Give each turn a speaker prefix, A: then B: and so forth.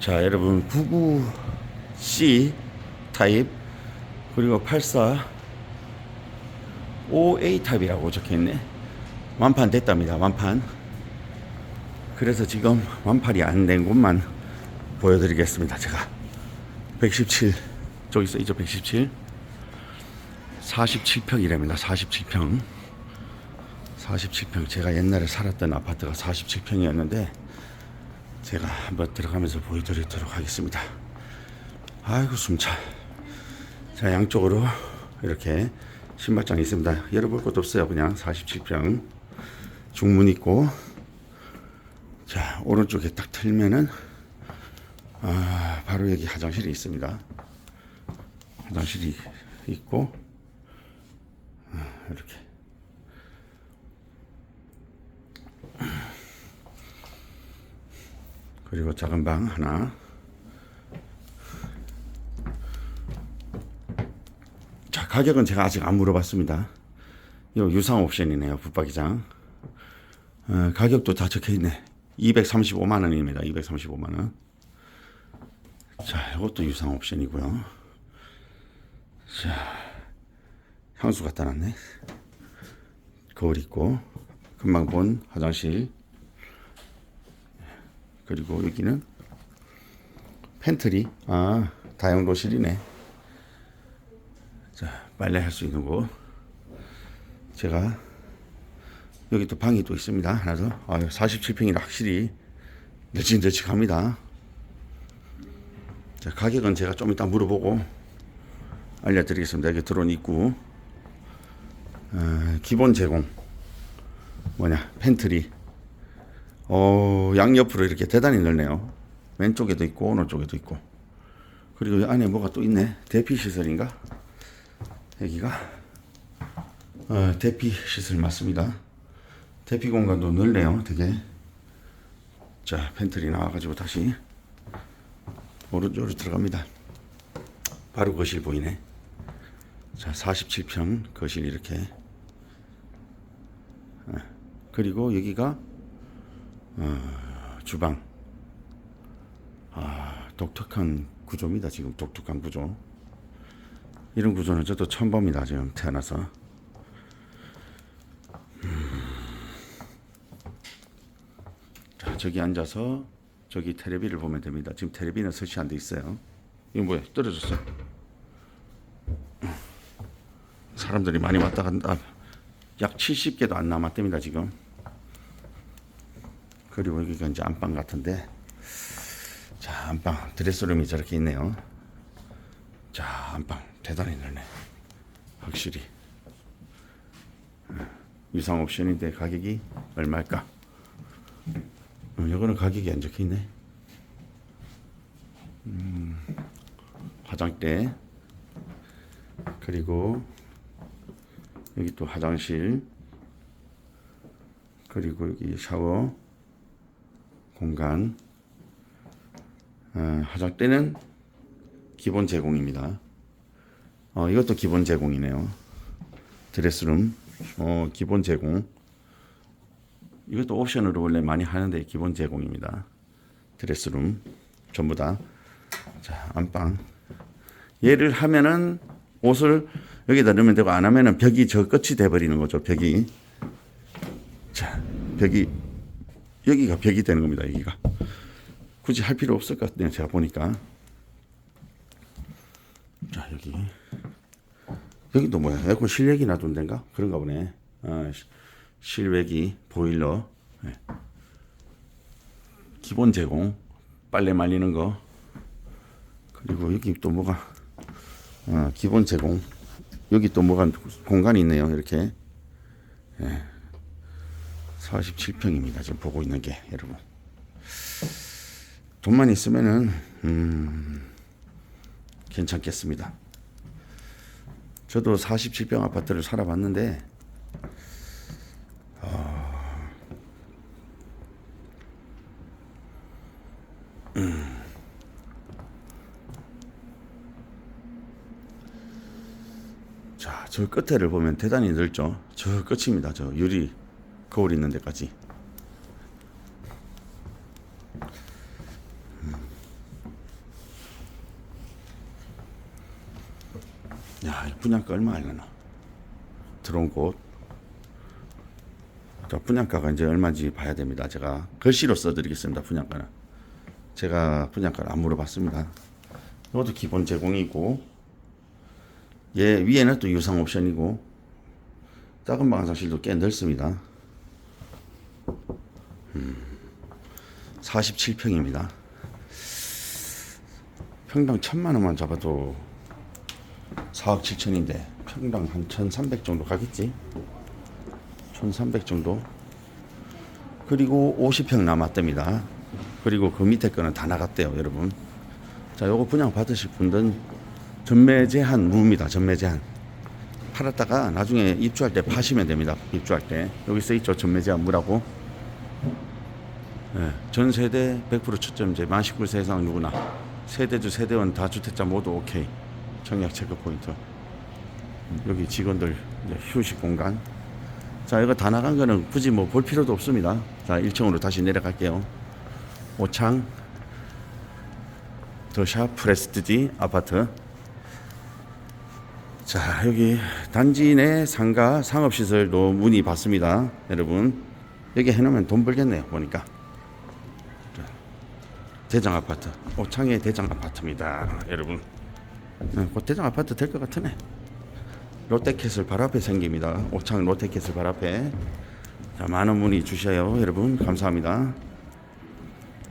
A: 자, 여러분 99C 타입 그리고 84 OA 타입이라고 적혀 있네. 완판 됐답니다. 완판. 그래서 지금 완판이 안 된 곳만 보여드리겠습니다. 제가 117 저기 써 있죠 117 47평이랍니다. 47평. 47평 제가 옛날에 살았던 아파트가 47평이었는데 제가 한번 들어가면서 보여드리도록 하겠습니다. 아이고 숨차. 자 양쪽으로 이렇게 신발장이 있습니다. 열어볼 것도 없어요. 그냥 47평 중문 있고 자 오른쪽에 딱 틀면은 아 바로 여기 화장실이 있습니다. 화장실이 있고 아, 이렇게 그리고 작은 방 하나. 자, 가격은 제가 아직 안 물어봤습니다. 이거 유상 옵션이네요, 붙박이장. 어, 가격도 다 적혀 있네. 235만 원입니다. 235만 원. 자, 이것도 유상 옵션이고요. 자, 향수 갖다 놨네. 거울 있고, 금방 본 화장실. 그리고 여기는 팬트리. 아 다용도실이네. 자 빨래 할 수 있는 곳. 제가 여기 또 방이 또 있습니다. 하나 더. 아유 47평이라 확실히 널찍널찍합니다. 자 가격은 제가 좀 이따 물어보고 알려드리겠습니다. 여기 들어온 입구 어, 기본 제공. 뭐냐 팬트리 어, 양옆으로 이렇게 대단히 넓네요. 왼쪽에도 있고 오른쪽에도 있고. 그리고 이 안에 뭐가 또 있네. 대피 시설인가? 여기가 어, 대피 시설 맞습니다. 대피 공간도 넓네요. 되게. 자, 팬트리 나와가지고 다시 오른쪽으로 들어갑니다. 바로 거실 보이네. 자, 47평 거실 이렇게. 어, 그리고 여기가 주방. 아, 독특한 구조입니다. 지금 독특한 구조. 이런 구조는 저도 처음 봅니다. 지금 태어나서. 음. 자, 저기 앉아서 저기 테레비를 보면 됩니다. 지금 테레비는 설치 안 돼 있어요. 이거 뭐야? 떨어졌어. 사람들이 많이 왔다 간다. 약 70개도 안 남았답니다. 지금. 그리고 여기가 이제 안방 같은데. 자 안방. 드레스룸이 저렇게 있네요. 자 안방. 대단히 넓네. 확실히. 어, 유상 옵션인데 가격이 얼마일까? 어, 이거는 가격이 안 적혀 있네. 음, 화장대. 그리고 여기 또 화장실. 그리고 여기 샤워 공간 어, 화장대는 기본 제공입니다. 어, 이것도 기본 제공이네요. 드레스룸 어, 기본 제공. 이것도 옵션으로 원래 많이 하는데 기본 제공입니다. 드레스룸 전부 다. 자 안방. 얘를 하면은 옷을 여기다 넣으면 되고 안 하면은 벽이 저 끝이 돼 버리는 거죠. 벽이. 자 벽이 여기가 벽이 되는 겁니다. 여기가 굳이 할 필요 없을 것 같네요. 제가 보니까 자 여기 여기도 뭐야? 에어컨 실외기 놔둔 데인가? 그런가 보네. 아, 시- 실외기 보일러 네. 기본 제공 빨래 말리는 거 그리고 여기 또 뭐가 어, 기본 제공 여기 또 뭐가 공간이 있네요. 이렇게 47평입니다. 지금 보고 있는 게 여러분. 돈만 있으면은 음, 괜찮겠습니다. 저도 47평 아파트를 살아봤는데 어, 음. 자, 저 끝에를 보면 대단히 넓죠. 저 끝입니다. 저 유리 거울 있는 데까지. 음. 야 분양가 얼마 알려나 들어온 곳. 자, 분양가가 이제 얼마인지 봐야 됩니다. 제가 글씨로 써드리겠습니다 분양가는. 제가 분양가를 안 물어봤습니다. 이것도 기본 제공이고 예, 위에는 또 유상 옵션이고 작은 방사실도 꽤 넓습니다. 음, 47평입니다. 평당 천만 원만 잡아도 4억 7천인데 평당 한 1,300 정도 가겠지? 1,300 정도. 그리고 50평 남았답니다. 그리고 그 밑에 거는 다 나갔대요, 여러분. 자, 요거 분양 받으실 분들은 전매 제한 무입니다. 전매 제한. 팔았다가 나중에 입주할 때 파시면 됩니다. 입주할 때. 여기 써 있죠. 전매 제한 무라고. 예, 전 세대 100% 초점제 만 19세 이상 누구나. 세대주 세대원 다 주택자 모두 오케이. 청약 체크 포인트. 여기 직원들 휴식 공간. 자 이거 다 나간 거는 굳이 뭐 볼 필요도 없습니다. 자 1층으로 다시 내려갈게요. 오창. 더샵 프레스티지 아파트. 자 여기 단지 내 상가 상업시설도 문의 받습니다 여러분. 여기 해놓으면 돈 벌겠네요 보니까 대장 아파트 오창의 대장 아파트입니다. 여러분. 네, 곧 대장 아파트 될 것 같으네. 롯데캐슬 발 앞에 생깁니다. 오창 롯데캐슬 발 앞에. 자 많은 문의 주셔요 여러분. 감사합니다